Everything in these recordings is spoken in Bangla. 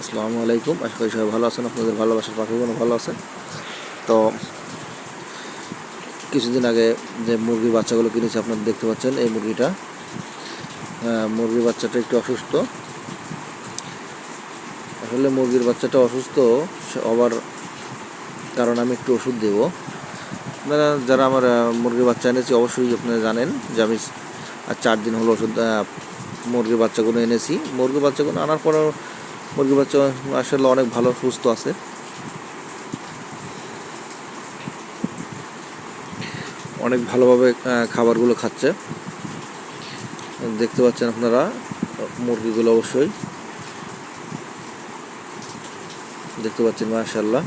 আসসালামু আলাইকুম। আশা করি সবাই ভালো আছেন আপনাদের ভালোবাসার পাখিগুলো ভালো আছে তো কিছুদিন আগে যে মুরগির বাচ্চাগুলো কিনেছি আপনারা দেখতে পাচ্ছেন এই মুরগিটা। আহ, মুরগির বাচ্চাটা একটু অসুস্থ। আসলে মুরগির বাচ্চাটা অসুস্থ হবার কারণ আমি একটু ওষুধ দেব। আপনারা যারা আমার আহ, মুরগির বাচ্চা এনেছি অবশ্যই আপনারা জানেন যে আমি চার দিন হলো ওষুধ মুরগির বাচ্চাগুলো এনেছি। মুরগির বাচ্চাগুলো আনার পরেও মুরগির বাচ্চা আসলে অনেক ভালো, সুস্থ আছে। অনেক ভালোভাবে খাবারগুলো খাচ্ছে। দেখতে পাচ্ছেন আপনারা, মুরগিগুলো অবশ্যই। দেখতে পাচ্ছেন মাশাল্লাহ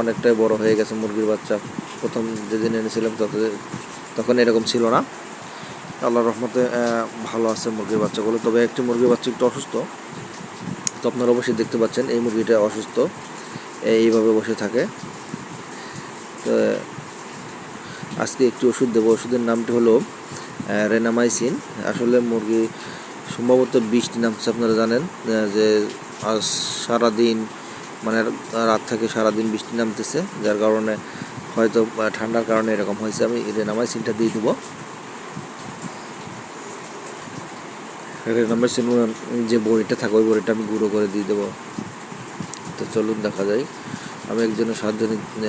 অনেকটাই বড় হয়ে গেছে মুরগির বাচ্চা। প্রথম যেদিন এনেছিলাম তখন এরকম ছিল না। আল্লাহ রহমতে ভালো আছে মুরগির বাচ্চাগুলো। তবে একটি মুরগির বাচ্চা একটু অসুস্থ। তো আপনারা অবশ্যই দেখতে পাচ্ছেন, এই মুরগিটা অসুস্থ, এইভাবে বসে থাকে। তো, আজকে একটি ওষুধ দেবো। ওষুধের নামটি হলো রেনামাইসিন। আসলে মুরগি সম্ভবত বৃষ্টি নামছে, আপনারা জানেন যে আজ সারাদিন মানে রাত থেকে সারাদিন বৃষ্টি নামতেছে, যার কারণে হয়তো ঠান্ডার কারণে এরকম হয়েছে। আমি রেনামাইসিনটা দিয়ে দেবো। রেনামাইসিন যে বড়িটা থাকে ওই বড়িটা আমি গুঁড়ো করে দিয়ে দেবো। তো চলুন দেখা যায় আমি একজনের সাহায্য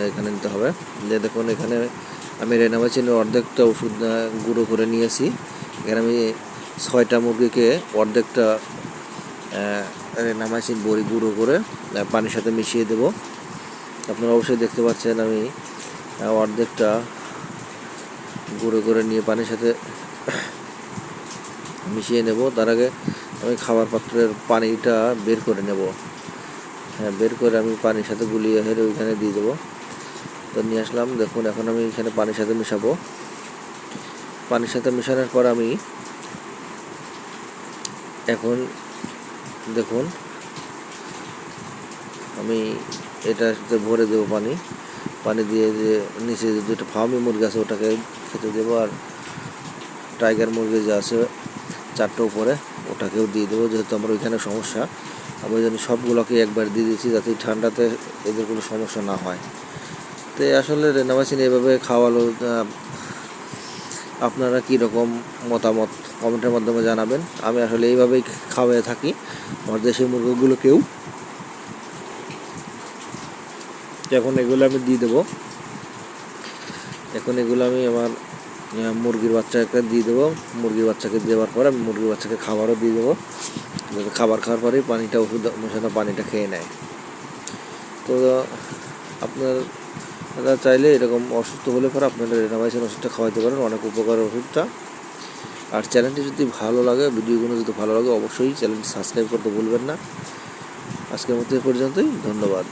এখানে নিতে হবে। যে দেখুন এখানে আমি রেনামাইসিনের অর্ধেকটা ওষুধ গুঁড়ো করে নিয়েছি এখানে আমি ছয়টা মুরগিকে অর্ধেকটা আহ, রেনামাইসিন বড়ি গুঁড়ো করে পানির সাথে মিশিয়ে দেব। আপনারা অবশ্যই দেখতে পাচ্ছেন আমি অর্ধেকটা গুঁড়ো করে নিয়ে পানির সাথে মিশিয়ে নেব। তার আগে আমি খাবার পাত্রের পানিটা বের করে নেব। হ্যাঁ বের করে আমি পানির সাথে গুলিয়ে হেরে ওইখানে দিয়ে দেবো। তো নিয়ে আসলাম। দেখুন, এখন আমি এখানে পানির সাথে মেশাবো। পানির সাথে মেশানোর পর আমি এখন দেখুন, আমি এটাতে ভরে দেবো পানি। পানি দিয়ে যে নিচে যে দুটো ফার্মি মুরগি আছে, ওটাকে খেতে দেবো। আর টাইগার মুরগি যে আছে চারটে উপরে, ওটাকেও দিয়ে দেবো, যেহেতু আমার ওইখানে সমস্যা। আমি ওই জন্য সবগুলোকে একবার দিয়ে দিয়েছি, যাতে ঠান্ডাতে এদের কোনো সমস্যা না হয়। তো আসলে রেনামাইসিন এভাবে খাওয়ালো আপনারা কী রকম মতামত কমেন্টের মাধ্যমে জানাবেন। আমি আসলে এইভাবেই খাওয়াই থাকি, আমার দেশি মুরগিগুলোকেও এখন এগুলো আমি দিয়ে দেবো। এখন এগুলো আমি আমার মুরগির বাচ্চাকে দিয়ে দেবো। মুরগির বাচ্চাকে দেওয়ার পর আমি মুরগির বাচ্চাকে খাবারও দিয়ে দেবো। যাতে খাবার খাওয়ার পরেই পানিটা ওষুধ মেশানো পানিটা খেয়ে নেয়। তো, আপনার, আপনারা চাইলে এরকম অসুস্থ হলে পরে আপনারা রেনামাইসিন ওষুধটা খাওয়াতে পারেন। অনেক উপকার ওষুধটা। আর চ্যানেলটি যদি ভালো লাগে, ভিডিওগুলো যদি ভালো লাগে, অবশ্যই চ্যানেলটি সাবস্ক্রাইব করতে ভুলবেন না। আজকের মতো এ পর্যন্তই। ধন্যবাদ।